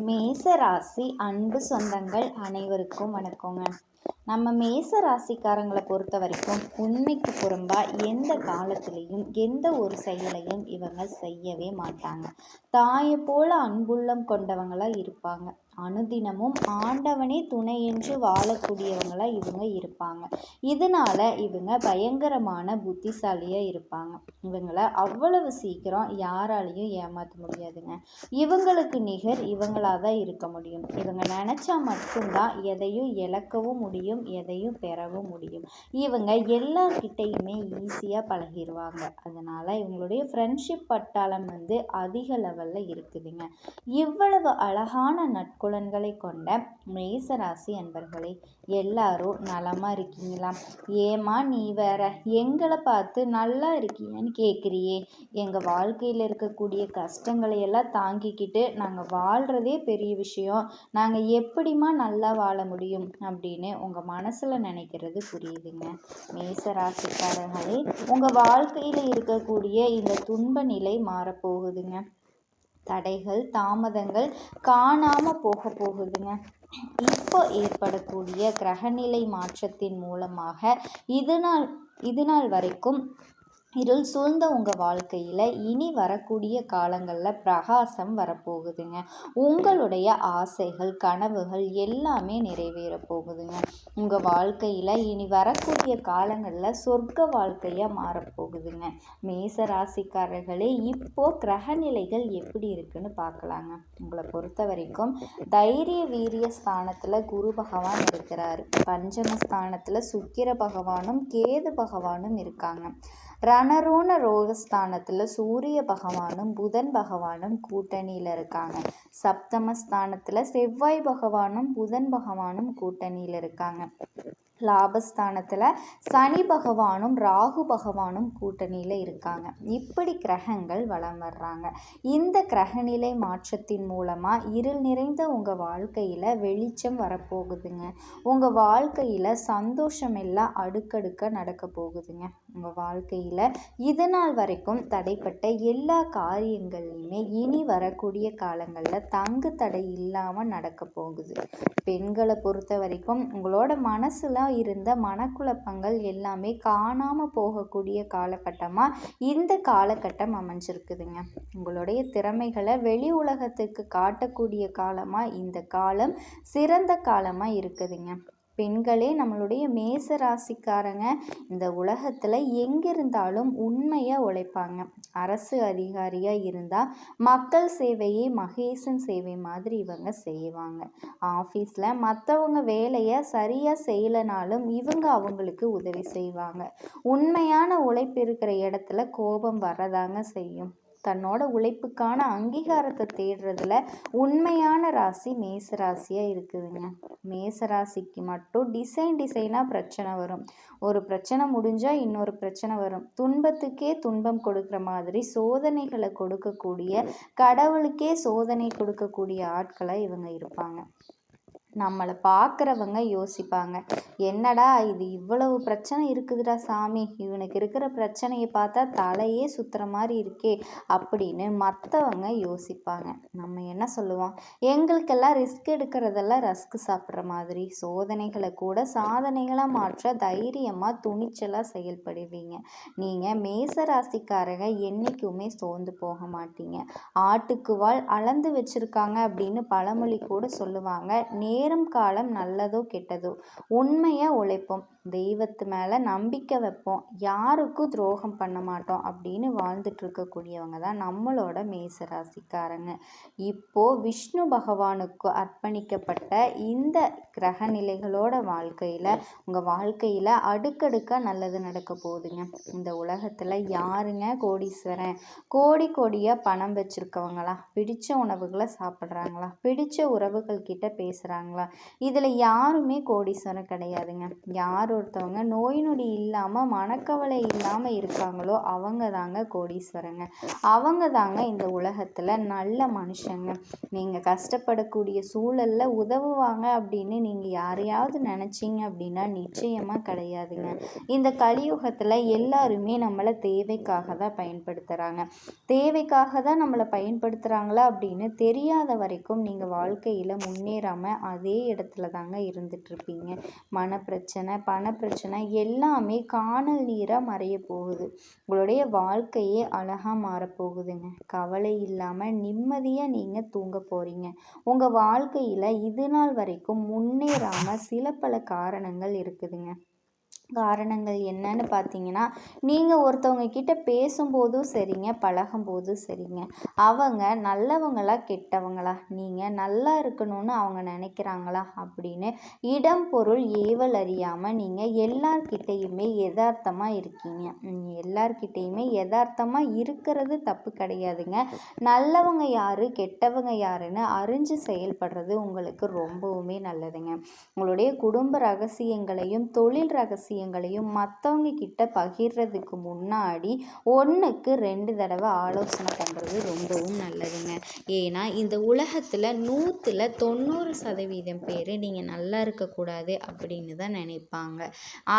மேச ராசி அன்பு சொந்தங்கள் அனைவருக்கும் வணக்கங்க. நம்ம மேச ராசிக்காரங்களை பொறுத்த வரைக்கும் உண்மைக்கு புறம்பாக எந்த காலத்துலேயும் எந்த ஒரு செயலையும் இவங்க செய்யவே மாட்டாங்க. தாயை போல அன்புள்ளம் கொண்டவங்களாக இருப்பாங்க. அனுதினமும் ஆண்டவனே துணை என்று வாழக்கூடியவங்களாக இவங்க இருப்பாங்க. இதனால இவங்க பயங்கரமான புத்திசாலியாக இருப்பாங்க. இவங்கள அவ்வளவு சீக்கிரம் யாராலையும் ஏமாற்ற முடியாதுங்க. இவங்களுக்கு நிகர் இவங்களாக தான் இருக்க முடியும். இவங்க நினச்சா மட்டும்தான் எதையும் இழக்கவும் முடியும் எதையும் பெறவும் முடியும். இவங்க எல்லார்கிட்டையுமே ஈஸியாக பழகிடுவாங்க அதனால் இவங்களுடைய ஃப்ரெண்ட்ஷிப் பட்டாளம் வந்து அதிக லெவலில் இருக்குதுங்க. இவ்வளவு அழகான நட்பு குலன்களை கொண்ட மேசராசி அன்பர்களே எல்லாரும் நலமாக இருக்கீங்களா? ஏமா நீ வேற எங்களை பார்த்து நல்லா இருக்கீங்கன்னு கேட்குறியே எங்கள் வாழ்க்கையில் இருக்கக்கூடிய கஷ்டங்களை எல்லாம் தாங்கிக்கிட்டு நாங்கள் வாழ்கிறதே பெரிய விஷயம். நாங்கள் எப்படிமா நல்லா வாழ முடியும் அப்படின்னு உங்கள் மனசில் நினைக்கிறது புரியுதுங்க. மேசராசிக்காரர்களே உங்கள் வாழ்க்கையில் இருக்கக்கூடிய இந்த துன்ப நிலை மாறப்போகுதுங்க. தடைகள் தாமதங்கள் காணாமல் போக போகுதுங்க. இப்போ ஏற்படக்கூடிய கிரகநிலை மாற்றத்தின் மூலமாக இது நாள் இது நாள் வரைக்கும் இருள் சூழ்ந்த உங்கள் வாழ்க்கையில் இனி வரக்கூடிய காலங்களில் பிரகாசம் வரப்போகுதுங்க. உங்களுடைய ஆசைகள் கனவுகள் எல்லாமே நிறைவேற போகுதுங்க. உங்கள் வாழ்க்கையில் இனி வரக்கூடிய காலங்களில் சொர்க்க வாழ்க்கையாக மாறப்போகுதுங்க மேச ராசிக்காரர்களே இப்போ கிரகநிலைகள் எப்படி இருக்குன்னு பார்க்கலாங்க. உங்களை பொறுத்த வரைக்கும் தைரிய வீரிய ஸ்தானத்தில் குரு பகவான் இருக்கிறார். பஞ்சமஸ்தானத்தில் சுக்கிர பகவானும் கேது பகவானும் இருக்காங்க. ரணரோண ரோகஸ்தானத்தில் சூரிய பகவானும் புதன் பகவானும் கூட்டணியில் இருக்காங்க. சப்தமஸ்தானத்தில் செவ்வாய் பகவானும் புதன் பகவானும் கூட்டணியில் இருக்காங்க. லாபஸ்தானத்தில் சனி பகவானும் ராகு பகவானும் கூட்டணியில் இருக்காங்க. இப்படி கிரகங்கள் வளம் வர்றாங்க. இந்த கிரகநிலை மாற்றத்தின் மூலமாக இருள் நிறைந்த உங்கள் வாழ்க்கையில் வெளிச்சம் வரப்போகுதுங்க. உங்கள் வாழ்க்கையில் சந்தோஷம் எல்லாம் அடுக்கடுக்க நடக்க போகுதுங்க. உங்கள் வாழ்க்கையில் இது நாள் வரைக்கும் தடைப்பட்ட எல்லா காரியங்களையுமே இனி வரக்கூடிய காலங்களில் தங்கு தடை இல்லாமல் நடக்க போகுது. பெண்களை பொறுத்த வரைக்கும் உங்களோட மனசில் இருந்த மனக்குழப்பங்கள் எல்லாமே காணாமல் போகக்கூடிய காலகட்டமாக இந்த காலகட்டம் அமைஞ்சிருக்குதுங்க. உங்களுடைய திறமைகளை வெளி உலகத்துக்கு காட்டக்கூடிய காலமாக இந்த காலம் சிறந்த காலமாக இருக்குதுங்க. பெண்களே நம்மளுடைய மேச ராசிக்காரங்க இந்த உலகத்தில் எங்கே இருந்தாலும் உண்மையாக உழைப்பாங்க. அரசு அதிகாரியாக இருந்தால் மக்கள் சேவையே மகேசன் சேவை மாதிரி இவங்க செய்வாங்க. ஆஃபீஸில் மற்றவங்க வேலையை சரியாக செய்யலைனாலும் இவங்க அவங்களுக்கு உதவி செய்வாங்க. உண்மையான உழைப்பு இருக்கிற இடத்துல கோபம் வரதாங்க செய்யும். தன்னோட உழைப்புக்கான அங்கீகாரத்தை தேடுறதுல உண்மையான ராசி மேச ராசியாக இருக்குதுங்க. மேச ராசிக்கு மட்டும் டிசைன் டிசைனாக பிரச்சனை வரும். ஒரு பிரச்சனை முடிஞ்சால் இன்னொரு பிரச்சனை வரும். துன்பத்துக்கே துன்பம் கொடுக்குற மாதிரி சோதனைகளை கொடுக்கக்கூடிய கடவுளுக்கே சோதனை கொடுக்கக்கூடிய ஆட்களாக இவங்க இருப்பாங்க. நம்மளை பார்க்குறவங்க யோசிப்பாங்க. என்னடா இது இவ்வளவு பிரச்சனை இருக்குதுடா சாமி. இவனுக்கு இருக்கிற பிரச்சனையை பார்த்தா தலையே சுற்றுற மாதிரி இருக்கே அப்படின்னு மற்றவங்க யோசிப்பாங்க. நம்ம என்ன சொல்லுவோம்? எங்களுக்கெல்லாம் ரிஸ்க் எடுக்கிறதெல்லாம் ரஸ்க் சாப்பிட்ற மாதிரி. சோதனைகளை கூட சாதனைகளாக மாற்ற தைரியமாக துணிச்சலாக செயல்படுவீங்க. நீங்கள் மேச ராசிக்காரங்க என்றைக்குமே சோர்ந்து போக மாட்டீங்க. ஆட்டுக்கு வாழ் அளந்து வச்சுருக்காங்க அப்படின்னு பழமொழி கூட சொல்லுவாங்க. நேர் நேரம் காலம் நல்லதோ கெட்டதோ உண்மையாக உழைப்போம். தெய்வத்து மேலே நம்பிக்கை வைப்போம். யாருக்கும் துரோகம் பண்ண மாட்டோம் அப்படின்னு வாழ்ந்துட்டு இருக்கக்கூடியவங்க தான் நம்மளோட மேசராசிக்காரங்க. இப்போது விஷ்ணு பகவானுக்கு அர்ப்பணிக்கப்பட்ட இந்த கிரக நிலைகளோட வாழ்க்கையில் உங்கள் வாழ்க்கையில் அடுக்கடுக்காக நல்லது நடக்க போகுதுங்க. இந்த உலகத்தில் யாருங்க கோடீஸ்வரன்? கோடி கோடியாக பணம் வச்சுருக்கவங்களா? பிடித்த உணவுகளை சாப்பிட்றாங்களா? பிடித்த உறவுகள் கிட்ட பேசுகிறாங்களா இதில் யாருமே கோடீஸ்வரன் கிடையாதுங்க. யாரும் ஒருத்தவங்க நோய் நொடி இல்லாமல் மனக்கவலை இல்லாமல் இருக்காங்களோ அவங்க தாங்க கோடீஸ்வரங்க. அவங்க தாங்க இந்த உலகத்தில் நல்ல மனுஷங்க. நீங்கள் கஷ்டப்படக்கூடிய சூழலில் உதவுவாங்க அப்படின்னு நீங்கள் யாரையாவது நினச்சிங்க அப்படின்னா நிச்சயமாக கிடையாதுங்க. இந்த கலியுகத்தில் எல்லாருமே நம்மளை தேவைக்காக தான் பயன்படுத்துகிறாங்க தேவைக்காக தான் நம்மளை பயன்படுத்துகிறாங்களா அப்படின்னு தெரியாத வரைக்கும் நீங்கள் வாழ்க்கையில் முன்னேறாமல் அதே இடத்துல தாங்க இருந்துகிட்ருப்பீங்க பண பணப்பிரச்சனை எல்லாமே காணல் நீராக மறைய போகுது. உங்களுடைய வாழ்க்கையே அழகாக மாறப்போகுதுங்க கவலை இல்லாமல் நிம்மதியாக நீங்கள் தூங்க போகிறீங்க உங்கள் வாழ்க்கையில் இது நாள் வரைக்கும் முன்னேறாமல் சில பல காரணங்கள் இருக்குதுங்க. காரணங்கள் என்னன்னு பார்த்தீங்கன்னா நீங்கள் ஒருத்தவங்க கிட்ட பேசும்போதும் சரிங்க பழகும்போதும் சரிங்க. அவங்க நல்லவங்களா கெட்டவங்களா? நீங்கள் நல்லா இருக்கணும்னு அவங்க நினைக்கிறாங்களா அப்படின்னு இடம் பொருள் ஏவல் அறியாமல் நீங்கள் எல்லார்கிட்டேயுமே யதார்த்தமாக இருக்கீங்க. எல்லார்கிட்டேயுமே யதார்த்தமாக இருக்கிறது தப்பு கிடையாதுங்க. நல்லவங்க யார் கெட்டவங்க யாருன்னு அறிஞ்சு செயல்படுறது உங்களுக்கு ரொம்பவுமே நல்லதுங்க. உங்களுடைய குடும்ப ரகசியங்களையும் தொழில் ரகசியம் விஷயங்களையும் மற்றவங்க கிட்ட பகிர்றதுக்கு முன்னாடி ஒன்றுக்கு ரெண்டு தடவை ஆலோசனை பண்ணுறது ரொம்பவும் நல்லதுங்க. ஏன்னா இந்த உலகத்தில் நூற்றில் தொண்ணூறு சதவீதம் பேர் நீங்கள் நல்லா இருக்கக்கூடாது அப்படின்னு தான் நினைப்பாங்க.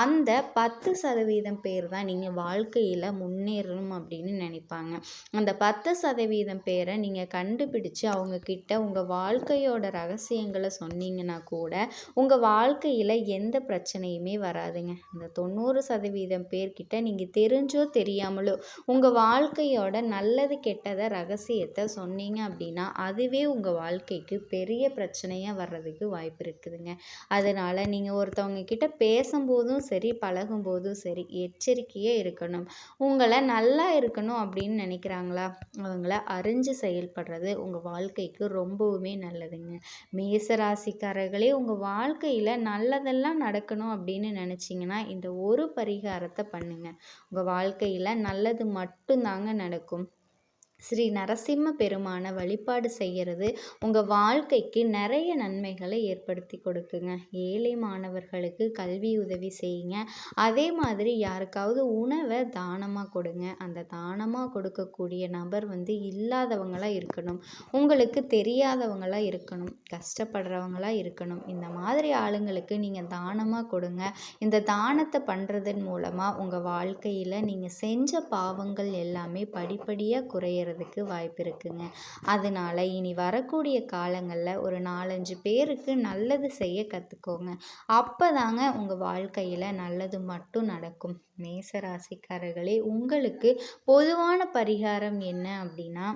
அந்த பத்து சதவீதம் பேர் தான் நீங்கள் வாழ்க்கையில் முன்னேறணும் அப்படின்னு நினைப்பாங்க. அந்த பத்து சதவீதம் பேரை நீங்கள் கண்டுபிடிச்சு அவங்கக்கிட்ட உங்கள் வாழ்க்கையோட ரகசியங்களை சொன்னீங்கன்னா கூட உங்கள் வாழ்க்கையில் எந்த பிரச்சனையுமே வராதுங்க. அந்த தொண்ணூறு சதவீதம் பேர்கிட்ட நீங்கள் தெரிஞ்சோ தெரியாமலோ உங்கள் வாழ்க்கையோட நல்லது கெட்டதை ரகசியத்தை சொன்னீங்க அப்படின்னா அதுவே உங்கள் வாழ்க்கைக்கு பெரிய பிரச்சனையாக வர்றதுக்கு வாய்ப்பு இருக்குதுங்க. அதனால் நீங்கள் ஒருத்தவங்க கிட்ட பேசும்போதும் சரி பழகும்போதும் சரி எச்சரிக்கையாக இருக்கணும். உங்களை நல்லா இருக்கணும் அப்படின்னு நினைக்கிறாங்களா? அவங்கள அறிஞ்சு செயல்படுறது உங்கள் வாழ்க்கைக்கு ரொம்பவுமே நல்லதுங்க. மேசராசிக்காரர்களே உங்கள் வாழ்க்கையில் நல்லதெல்லாம் நடக்கணும் அப்படின்னு நினச்சிங்கன்னா இந்த ஒரு பரிகாரத்தை பண்ணுங்கள் உங்கள் வாழ்க்கையில் நல்லது மட்டும்தாங்க நடக்கும். ஸ்ரீ நரசிம்ம பெருமானை வழிபாடு செய்கிறது உங்கள் வாழ்க்கைக்கு நிறைய நன்மைகளை ஏற்படுத்தி கொடுக்குங்க. ஏழை மாணவர்களுக்கு கல்வி உதவி செய்யுங்க. அதே மாதிரி யாருக்காவது உணவை தானமாக கொடுங்க. அந்த தானமாக கொடுக்கக்கூடிய நபர் வந்து இல்லாதவங்களாக இருக்கணும். உங்களுக்கு தெரியாதவங்களாக இருக்கணும். கஷ்டப்படுறவங்களாக இருக்கணும். இந்த மாதிரி ஆளுங்களுக்கு நீங்கள் தானமாக கொடுங்க. இந்த தானத்தை பண்ணுறதன் மூலமாக உங்கள் வாழ்க்கையில் நீங்கள் செஞ்ச பாவங்கள் எல்லாமே படிப்படியாக குறைய செய்கிறதுக்கு வாய்ப்பு இருக்குங்க. அதனால் இனி வரக்கூடிய காலங்களில் ஒரு நாலஞ்சு பேருக்கு நல்லது செய்ய கற்றுக்கோங்க அப்போ தாங்க உங்கள் வாழ்க்கையில் நல்லது மட்டும் நடக்கும். மேசராசிக்காரர்களே உங்களுக்கு பொதுவான பரிகாரம் என்ன அப்படின்னா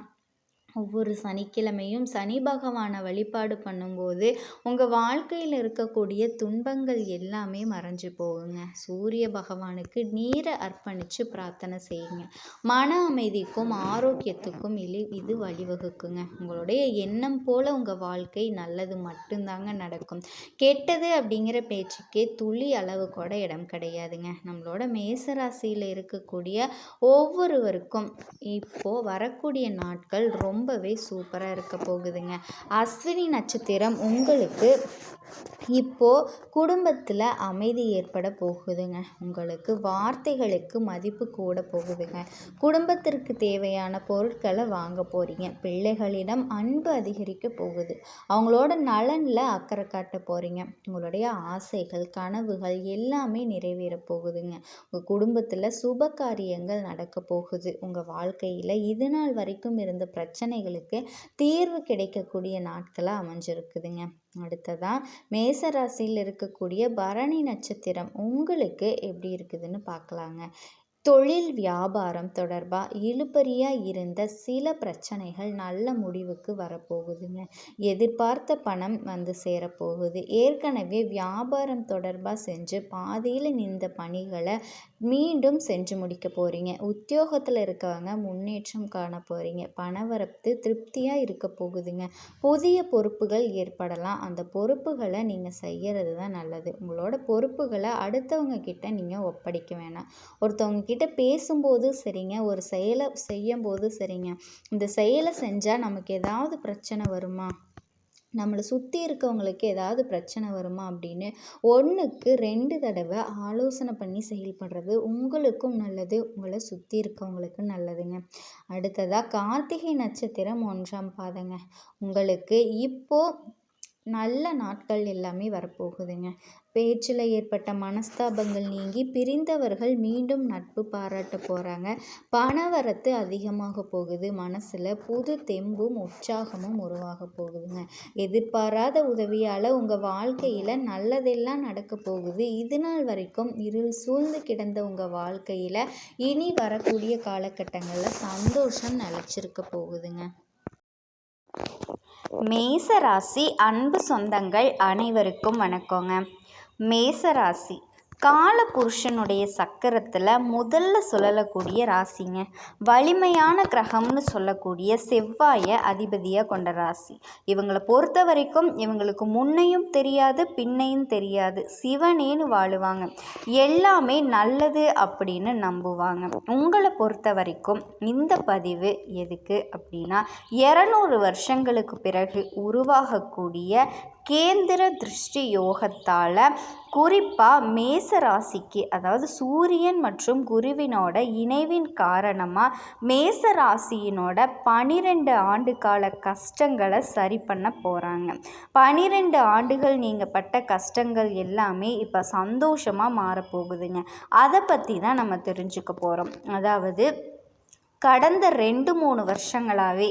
ஒவ்வொரு சனிக்கிழமையும் சனி பகவானை வழிபாடு பண்ணும்போது உங்கள் வாழ்க்கையில் இருக்கக்கூடிய துன்பங்கள் எல்லாமே மறைஞ்சு போகுங்க. சூரிய பகவானுக்கு நீரை அர்ப்பணித்து பிரார்த்தனை செய்யுங்க. மன அமைதிக்கும் ஆரோக்கியத்துக்கும் இலி இது வழிவகுக்குங்க. உங்களுடைய எண்ணம் போல் உங்கள் வாழ்க்கை நல்லது மட்டும்தாங்க நடக்கும். கெட்டது அப்படிங்கிற பேச்சுக்கே துளி அளவு கூட இடம் கிடையாதுங்க. நம்மளோட மேசராசியில் இருக்கக்கூடிய ஒவ்வொருவருக்கும் இப்போது வரக்கூடிய நாட்கள் ரொம்ப ரொம்பவே சூப்பராக இருக்க போகுதுங்க. அஸ்வினி நட்சத்திரம் உங்களுக்கு இப்போது குடும்பத்தில் அமைதி ஏற்பட போகுதுங்க. உங்களுக்கு வார்த்தைகளுக்கு மதிப்பு கூட போகுதுங்க. குடும்பத்திற்கு தேவையான பொருட்களை வாங்க போகிறீங்க பிள்ளைகளிடம் அன்பு அதிகரிக்க போகுது. அவங்களோட நலனில் அக்கறை காட்ட போகிறீங்க உங்களுடைய ஆசைகள் கனவுகள் எல்லாமே நிறைவேற போகுதுங்க. உங்கள் குடும்பத்தில் சுப காரியங்கள் நடக்க போகுது. உங்கள் வாழ்க்கையில் இது நாள் வரைக்கும் இருந்த பிரச்சனை பிரச்சனைகளுக்கு தீர்வு கிடைக்கக்கூடிய நாட்களாக அமைஞ்சிருக்குதுங்க. அடுத்ததாக மேசராசியில் இருக்கக்கூடிய பரணி நட்சத்திரம் உங்களுக்கு எப்படி இருக்குதுன்னு பார்க்கலாங்க. தொழில் வியாபாரம் தொடர்பாக இழுபறியாக இருந்த சில பிரச்சனைகள் நல்ல முடிவுக்கு வரப்போகுதுங்க. எதிர்பார்த்த பணம் வந்து சேரப்போகுது. ஏற்கனவே வியாபாரம் தொடர்பாக செஞ்சு பாதியில் நின்ற பணிகளை மீண்டும் செஞ்சு முடிக்க போகிறீங்க உத்தியோகத்தில் இருக்கவங்க முன்னேற்றம் காண போகிறீங்க பணவரத்து திருப்தியாக இருக்க போகுதுங்க. புதிய பொறுப்புகள் ஏற்படலாம். அந்த பொறுப்புகளை நீங்கள் செய்கிறது தான் நல்லது. உங்களோட பொறுப்புகளை அடுத்தவங்க கிட்ட நீங்கள் ஒப்படைக்க வேணாம். ஒருத்தவங்க கிட்ட பேசும்போது சரிங்க. ஒரு செயலை செய்யும்போது சரிங்க. இந்த செயலை செஞ்சால் நமக்கு ஏதாவது பிரச்சனை வருமா? நம்மளை சுற்றி இருக்கவங்களுக்கு ஏதாவது பிரச்சனை வருமா அப்படின்னு ஒன்றுக்கு ரெண்டு தடவை ஆலோசனை பண்ணி செயல்படுறது உங்களுக்கும் நல்லது உங்களை சுற்றி இருக்கவங்களுக்கும் நல்லதுங்க. அடுத்ததாக கார்த்திகை நட்சத்திரம் ஒன்றாம் பாதங்க. உங்களுக்கு இப்போது நல்ல நாட்கள் எல்லாமே வரப்போகுதுங்க. பேச்சில் ஏற்பட்ட மனஸ்தாபங்கள் நீங்கி பிரிந்தவர்கள் மீண்டும் நட்பு பாராட்ட போகிறாங்க பணவரத்து அதிகமாக போகுது. மனசில் புது தெம்பும் உற்சாகமும் உருவாக போகுதுங்க. எதிர்பாராத உதவியால் உங்கள் வாழ்க்கையில் நல்லதெல்லாம் நடக்க போகுது. இது நாள் வரைக்கும் இருள் சூழ்ந்து கிடந்த உங்கள் வாழ்க்கையில் இனி வரக்கூடிய காலகட்டங்களில் சந்தோஷம் நிலச்சிருக்க போகுதுங்க. மேசராசி அன்பு சொந்தங்கள் அனைவருக்கும் வணக்கங்க. மேசராசி கால புருஷனுடைய சக்கரத்தில் முதல்ல சொல்லக்கூடிய ராசிங்க. வலிமையான கிரகம்னு சொல்லக்கூடிய செவ்வாயை அதிபதியாக கொண்ட ராசி. இவங்களை பொறுத்த வரைக்கும் இவங்களுக்கு முன்னையும் தெரியாது பின்னையும் தெரியாது. சிவனேன்னு வாழுவாங்க. எல்லாமே நல்லது அப்படின்னு நம்புவாங்க. உங்களை பொறுத்த வரைக்கும் இந்த பதிவு எதுக்கு அப்படின்னா இரநூறு வருஷங்களுக்கு பிறகு உருவாகக்கூடிய கேந்திர திருஷ்டி யோகத்தால் குறிப்பாக மேச ராசிக்கு அதாவது சூரியன் மற்றும் குருவினோட இணைவின் காரணமாக மேச ராசியினோட பனிரெண்டு ஆண்டு கால கஷ்டங்களை சரி பண்ண போகிறாங்க பனிரெண்டு ஆண்டுகள் நீங்கள் பட்ட கஷ்டங்கள் எல்லாமே இப்போ சந்தோஷமாக மாறப்போகுதுங்க. அதை பற்றி தான் நம்ம தெரிஞ்சுக்க போகிறோம் அதாவது கடந்த ரெண்டு மூணு வருஷங்களாகவே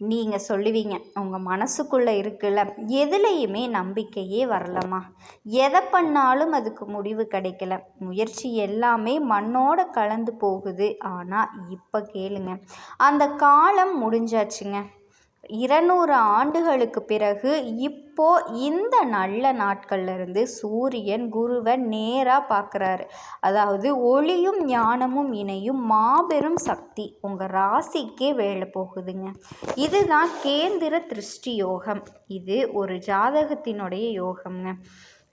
நீங்கள் சொல்லுவீங்க. உங்கள் மனசுக்குள்ளே இருக்குல்ல எதுலேயுமே நம்பிக்கையே வரலம்மா. எதை பண்ணாலும் அதுக்கு முடிவு கிடைக்கல. முயற்சி எல்லாமே மண்ணோட கலந்து போகுது. ஆனால் இப்போ கேளுங்க. அந்த காலம் முடிஞ்சாச்சுங்க. இருநூறு ஆண்டுகளுக்கு பிறகு இப்போ இந்த நல்ல நாட்கள்லேருந்து சூரியன் குருவை நேராக பார்க்குறாரு. அதாவது ஒளியும் ஞானமும் இணையும் மாபெரும் சக்தி உங்கள் ராசிக்கே வேலை போகுதுங்க. இதுதான் கேந்திர திருஷ்டி யோகம். இது ஒரு ஜாதகத்தினுடைய யோகம்ங்க.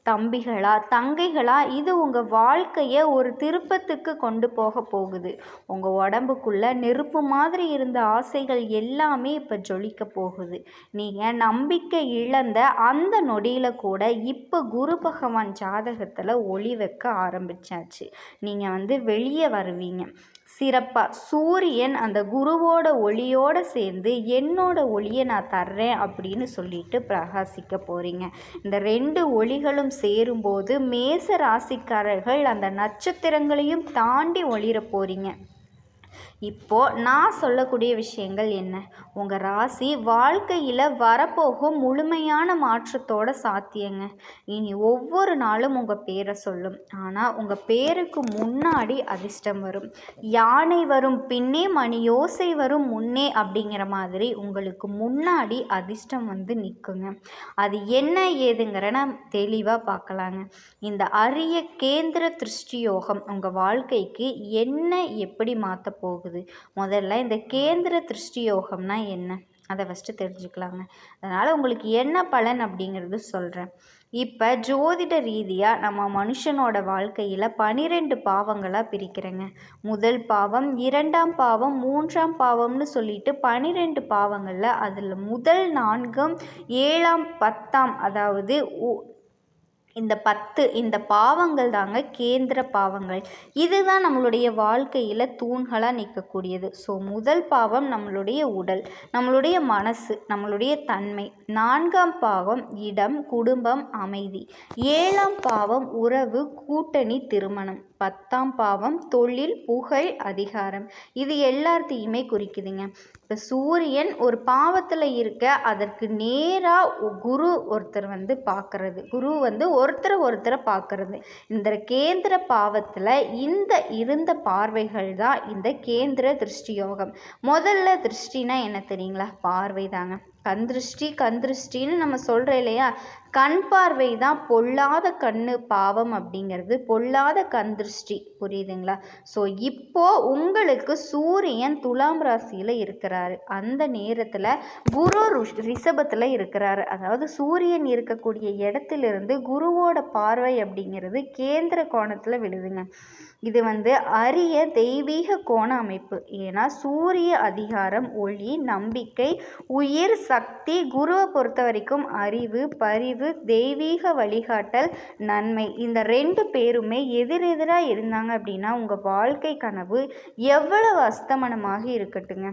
தம்பிகளா தங்கைகளா இது உங்கள் வாழ்க்கையை ஒரு திருப்பத்துக்கு கொண்டு போக போகுது. உங்கள் உடம்புக்குள்ள நெருப்பு மாதிரி இருந்த ஆசைகள் எல்லாமே இப்போ ஜொலிக்க போகுது. நீங்கள் நம்பிக்கை இழந்த அந்த நொடியில் கூட இப்போ குரு பகவான் ஜாதகத்தில் ஒளி வைக்க ஆரம்பிச்சாச்சு. நீங்கள் வந்து வெளியே வருவீங்க. சிறப்பாக சூரியன் அந்த குருவோட ஒளியோடு சேர்ந்து என்னோட ஒளியை நான் தர்றேன் அப்படின்னு சொல்லிட்டு பிரகாசிக்க போகிறீங்க இந்த ரெண்டு ஒளிகளும் சேரும்போது மேச ராசிக்காரர்கள் அந்த நட்சத்திரங்களையும் தாண்டி ஒளிர போகிறீங்க இப்போது நான் சொல்லக்கூடிய விஷயங்கள் என்ன? உங்கள் ராசி வாழ்க்கையில் வரப்போகும் முழுமையான மாற்றத்தோட சாத்தியங்க. இனி ஒவ்வொரு நாளும் உங்கள் பேரை சொல்லும். ஆனால் உங்கள் பேருக்கு முன்னாடி அதிர்ஷ்டம் வரும். யானை வரும் பின்னே மணி யோசை வரும் முன்னே அப்படிங்கிற மாதிரி உங்களுக்கு முன்னாடி அதிர்ஷ்டம் வந்து நிற்குங்க அது என்ன ஏதுங்கிறன தெளிவாக பார்க்கலாங்க. இந்த அரிய கேந்திர திருஷ்டி யோகம் உங்கள் வாழ்க்கைக்கு என்ன எப்படி மாற்ற போகுது? இருக்குது முதல்ல இந்த கேந்திர திருஷ்டி யோகம்னா என்ன? அதை ஃபஸ்ட்டு தெரிஞ்சுக்கலாங்க. அதனால் உங்களுக்கு என்ன பலன் அப்படிங்கிறது சொல்கிறேன் இப்போ ஜோதிட ரீதியாக நம்ம மனுஷனோட வாழ்க்கையில் பனிரெண்டு பாவங்களாக பிரிக்கிறேங்க. முதல் பாவம் இரண்டாம் பாவம் மூன்றாம் பாவம்னு சொல்லிட்டு பனிரெண்டு பாவங்களில் அதில் முதல் நான்கும் ஏழாம் பத்தாம் அதாவது இந்த பத்து இந்த பாவங்கள் தாங்க கேந்திர பாவங்கள். இதுதான் நம்மளுடைய வாழ்க்கையில் தூண்களாக நிற்கக்கூடியது ஸோ முதல் பாவம் நம்மளுடைய உடல் நம்மளுடைய மனசு நம்மளுடைய தன்மை. நான்காம் பாவம் இடம் குடும்பம் அமைதி. ஏழாம் பாவம் உறவு கூட்டணி திருமணம். பத்தாம் பாவம் தொழில் புகழ் அதிகாரம். இது எல்லாத்தையுமே குறிக்குதுங்க. இப்போ சூரியன் ஒரு பாவத்தில் இருக்க அதற்கு நேராக குரு ஒருத்தர் வந்து பார்க்கறது குரு வந்து ஒருத்தரை ஒருத்தரை பார்க்கறது இந்த கேந்திர பாவத்தில் இந்த இருந்த பார்வைகள் தான் இந்த கேந்திர திருஷ்டி யோகம் முதல்ல திருஷ்டினா என்ன தெரியுங்களா? பார்வை தாங்க கந்திருஷ்டி கந்திருஷ்டின்னு நம்ம சொல்கிறோம் இல்லையா? கண் பார்வை தான் பொல்லாத கண்ணு பாவம் அப்படிங்கிறது. பொல்லாத கண் திருஷ்டி. புரியுதுங்களா? ஸோ இப்போ உங்களுக்கு சூரியன் துலாம் ராசியில் இருக்கிறாரு. அந்த நேரத்தில் குரு ரிஷபத்தில் இருக்கிறாரு. அதாவது சூரியன் இருக்கக்கூடிய இடத்திலிருந்து குருவோட பார்வை அப்படிங்கிறது கேந்திர கோணத்தில் விழுதுங்க. இது வந்து அரிய தெய்வீக கோண அமைப்பு. ஏன்னா சூரிய அதிகாரம் ஒளி நம்பிக்கை உயிர் சக்தி குருவை பொறுத்த வரைக்கும் அறிவு பரிவு தெய்வீக வழிகாட்டல் நன்மை. இந்த ரெண்டு பேருமே எதிரெதிராக இருந்தாங்க அப்படின்னா உங்கள் வாழ்க்கை கனவு எவ்வளவு அஸ்தமனமாக இருக்கட்டுங்க.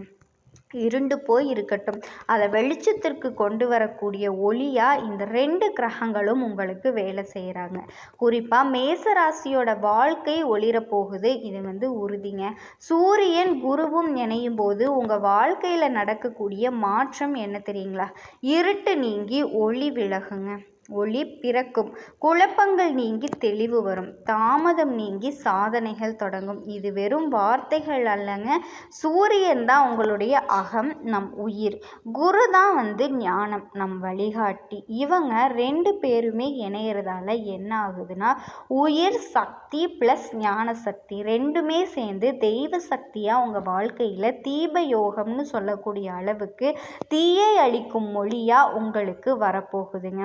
இருண்டு போய் இருக்கட்டும். அதை வெளிச்சத்திற்கு கொண்டு வரக்கூடிய ஒளியாக இந்த ரெண்டு கிரகங்களும் உங்களுக்கு வேலை செய்கிறாங்க குறிப்பாக மேசராசியோட வாழ்க்கை ஒளிரப் போகுது. இது வந்து உறுதிங்க. சூரியன் குருவும் இணையும் போது உங்கள் வாழ்க்கையில் நடக்கக்கூடிய மாற்றம் என்ன தெரியுங்களா? இருட்டு நீங்கி ஒளி விலகுங்க. ஒளி பிறக்கும். குழப்பங்கள் நீங்கி தெளிவு வரும். தாமதம் நீங்கி சாதனைகள் தொடங்கும். இது வெறும் வார்த்தைகள் அல்லங்க. சூரியன் தான் உங்களுடைய அகம் நம் உயிர். குரு தான் வந்து ஞானம் நம் வழிகாட்டி. இவங்க ரெண்டு பேருமே இணையிறதால என்ன ஆகுதுன்னா உயிர் சக்தி ப்ளஸ் ஞான சக்தி ரெண்டுமே சேர்ந்து தெய்வ சக்தியாக உங்கள் வாழ்க்கையில் தீப யோகம்னு சொல்லக்கூடிய அளவுக்கு தீயை அளிக்கும் மொழியாக உங்களுக்கு வரப்போகுதுங்க.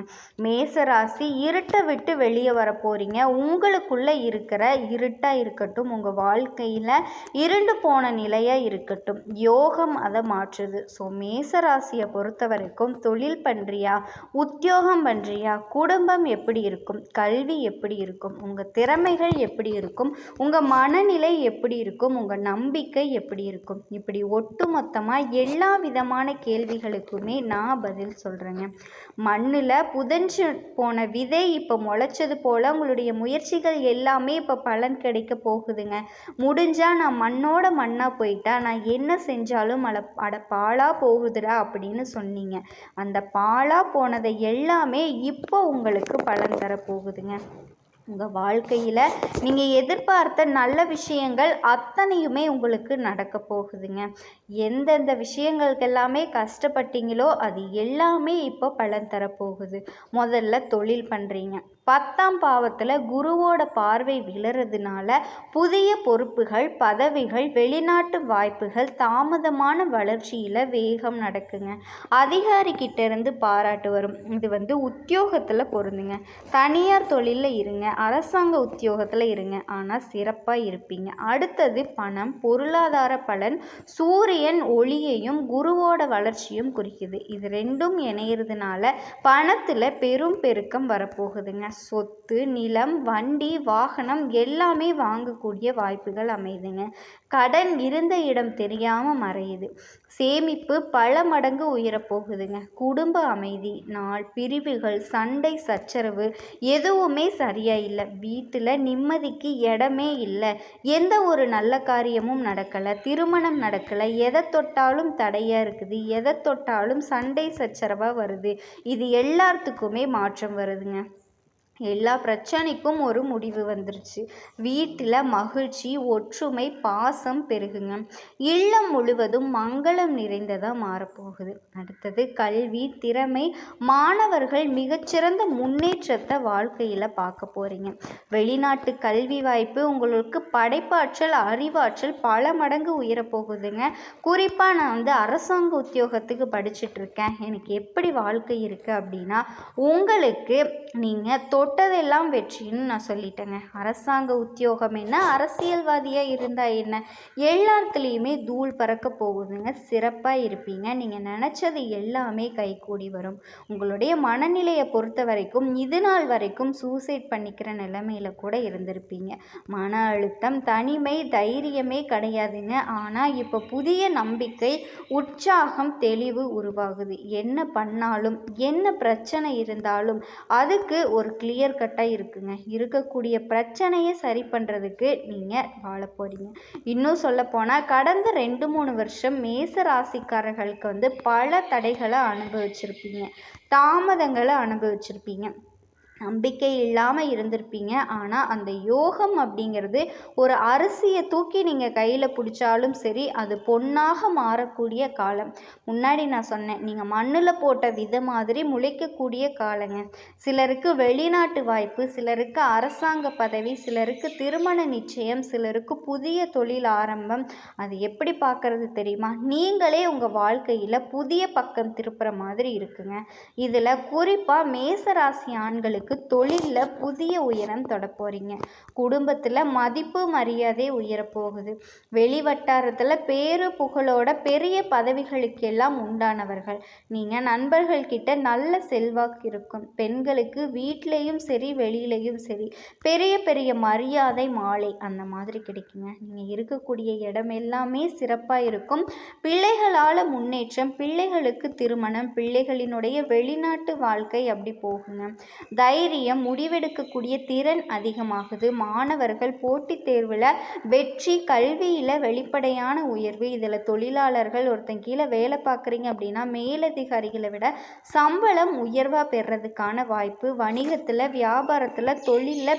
மேசராசி இருட்டை விட்டு வெளியே வர போகிறீங்க உங்களுக்குள்ளே இருக்கிற இருட்டாக இருக்கட்டும் உங்கள் வாழ்க்கையில் இருண்டு போன நிலையாக இருக்கட்டும். யோகம் அதை மாற்றுது. ஸோ மேசராசியை பொறுத்த வரைக்கும் தொழில் பண்ணுறியா உத்தியோகம் பண்ணுறியா குடும்பம் எப்படி இருக்கும் கல்வி எப்படி இருக்கும் உங்கள் திறமைகள் எப்படி இருக்கும் உங்கள் மனநிலை எப்படி இருக்கும் உங்கள் நம்பிக்கை எப்படி இருக்கும். இப்படி ஒட்டுமொத்தமாக எல்லா விதமான கேள்விகளுக்குமே நான் பதில் சொல்கிறேங்க மண்ணில் புதஞ்சு போன விதை இப்போ முளைச்சது போல் உங்களுடைய முயற்சிகள் எல்லாமே இப்போ பலன் கிடைக்க போகுதுங்க. முடிஞ்சால் நான் மண்ணோட மண்ணாக போயிட்டா நான் என்ன செஞ்சாலும் அட அட பாழாக போகுதுடா அப்படின்னு சொன்னீங்க. அந்த பாலாக போனதை எல்லாமே இப்போ உங்களுக்கு பலன் தர போகுதுங்க உங்கள் வாழ்க்கையில் நீங்கள் எதிர்பார்த்த நல்ல விஷயங்கள் அத்தனையுமே உங்களுக்கு நடக்க போகுதுங்க. எந்தெந்த விஷயங்களுக்கு எல்லாமே கஷ்டப்பட்டீங்களோ அது எல்லாமே இப்போ பலன் தரப்போகுது முதல்ல தொழில் பண்ணுறீங்க பத்தாம் பாவத்தில் குருவோட பார்வை விழறதுனால புதிய பொறுப்புகள் பதவிகள் வெளிநாட்டு வாய்ப்புகள் தாமதமான வளர்ச்சியில் வேகம் நடக்குங்க. அதிகாரிக்கிட்ட இருந்து பாராட்டு வரும். இது வந்து உத்தியோகத்தில் பொருந்துங்க. தனியார் தொழிலில் இருங்க. அரசாங்க உத்தியோகத்தில் இருங்க. ஆனால் சிறப்பாக இருப்பீங்க. அடுத்தது பணம் பொருளாதார பலன் சூரியன் ஒளியையும் குருவோட வளர்ச்சியும் குறிக்குது. இது ரெண்டும் இணையிறதுனால பணத்தில் பெரும் பெருக்கம் வரப்போகுதுங்க. சொத்து நிலம் வண்டி வாகனம் எல்லாமே வாங்கக்கூடிய வாய்ப்புகள் அமையுதுங்க. கடன் இருந்த இடம் தெரியாமல் மறையுது. சேமிப்பு பல மடங்கு உயரப்போகுதுங்க குடும்ப அமைதி நாள் பிரிவுகள் சண்டை சச்சரவு எதுவுமே சரியாக இல்லை. வீட்டில் நிம்மதிக்கு இடமே இல்லை. எந்த ஒரு நல்ல காரியமும் நடக்கலை. திருமணம் நடக்கலை. எதை தொட்டாலும் தடையாக இருக்குது. எதை தொட்டாலும் சண்டை சச்சரவாக வருது. இது எல்லாத்துக்குமே மாற்றம் வருதுங்க. எல்லா பிரச்சனைக்கும் ஒரு முடிவு வந்துருச்சு. வீட்டில் மகிழ்ச்சி ஒற்றுமை பாசம் பெருகுங்க. இல்லம் முழுவதும் மங்களம் நிறைந்ததாக மாறப்போகுது. அடுத்தது கல்வி திறமை மாணவர்கள் மிகச்சிறந்த முன்னேற்றத்தை வாழ்க்கையில் பார்க்க போகிறீங்க வெளிநாட்டு கல்வி வாய்ப்பு உங்களுக்கு படைப்பாற்றல் அறிவாற்றல் பல மடங்கு உயரப்போகுதுங்க. குறிப்பாக நான் வந்து அரசாங்க உத்தியோகத்துக்கு படிச்சுட்ருக்கேன் எனக்கு எப்படி வாழ்க்கை இருக்குது அப்படின்னா உங்களுக்கு நீங்கள் தொட்டதெல்லாம் வெற்றின்னு நான் சொல்லிட்டேங்க. அரசாங்க உத்தியோகம் என்ன? அரசியல்வாதியாக இருந்தால் என்ன? எல்லாத்துலேயுமே தூள் பறக்க போகுதுங்க. சிறப்பாக இருப்பீங்க. நீங்கள் நினச்சது எல்லாமே கைகூடி வரும். உங்களுடைய மனநிலையை பொறுத்த வரைக்கும் இது நாள் வரைக்கும் சூசைட் பண்ணிக்கிற நிலமையில கூட இருந்திருப்பீங்க. மன அழுத்தம் தனிமை தைரியமே கிடையாதுங்க. ஆனால் இப்போ புதிய நம்பிக்கை உற்சாகம் தெளிவு உருவாகுது. என்ன பண்ணாலும் என்ன பிரச்சனை இருந்தாலும் அதுக்கு ஒரு கிளியர் கட்டாக இருக்குங்க. இருக்கக்கூடிய பிரச்சனையை சரி பண்ணுறதுக்கு நீங்கள் வாழ போகிறீங்க இன்னும் சொல்லப்போனால் கடந்த ரெண்டு மூணு வருஷம் மேச ராசிக்காரர்களுக்கு வந்து பல தடைகளை அனுபவிச்சிருப்பீங்க. தாமதங்களை அனுபவிச்சிருப்பீங்க. நம்பிக்கை இல்லாமல் இருந்திருப்பீங்க. ஆனால் அந்த யோகம் அப்படிங்கிறது ஒரு அரிசியை தூக்கி நீங்கள் கையில் பிடிச்சாலும் சரி அது பொன்னாக மாறக்கூடிய காலம். முன்னாடி நான் சொன்னேன் நீங்கள் மண்ணில் போட்ட வித மாதிரி முளைக்கக்கூடிய காலங்க. சிலருக்கு வெளிநாட்டு வாய்ப்பு சிலருக்கு அரசாங்க பதவி சிலருக்கு திருமண நிச்சயம் சிலருக்கு புதிய தொழில் ஆரம்பம். அது எப்படி பார்க்கறது தெரியுமா? நீங்களே உங்கள் வாழ்க்கையில் புதிய பக்கம் திருப்புற மாதிரி இருக்குங்க. இதில் குறிப்பாக மேசராசி ஆண்களுக்கு தொழிலில் புதிய உயரம் தொட போகிறீங்க குடும்பத்தில் மதிப்பு மரியாதை உயரப்போகுது வெளி வட்டாரத்தில் பேரு புகழோட பெரிய பதவிகளுக்கெல்லாம் உண்டானவர்கள். நீங்கள் நண்பர்கள்கிட்ட நல்ல செல்வாக்கு இருக்கும். பெண்களுக்கு வீட்லேயும் சரி வெளியிலையும் சரி பெரிய பெரிய மரியாதை மாலை அந்த மாதிரி கிடைக்குங்க. நீங்கள் இருக்கக்கூடிய இடம் எல்லாமே சிறப்பாக இருக்கும். பிள்ளைகளால் முன்னேற்றம் பிள்ளைகளுக்கு திருமணம் பிள்ளைகளினுடைய வெளிநாட்டு வாழ்க்கை அப்படி போகுங்க. தைரியம் முடிவெடுக்கக்கூடிய திறன் அதிகமாகுது. மாணவர்கள் போட்டித் தேர்வில் வெற்றி கல்வியில் வெளிப்படையான உயர்வு இதில் தொழிலாளர்கள் ஒருத்தன் கீழே வேலை பார்க்குறீங்க அப்படின்னா மேலதிகாரிகளை விட சம்பளம் உயர்வாக பெறுறதுக்கான வாய்ப்பு வணிகத்தில் வியாபாரத்தில் தொழிலில்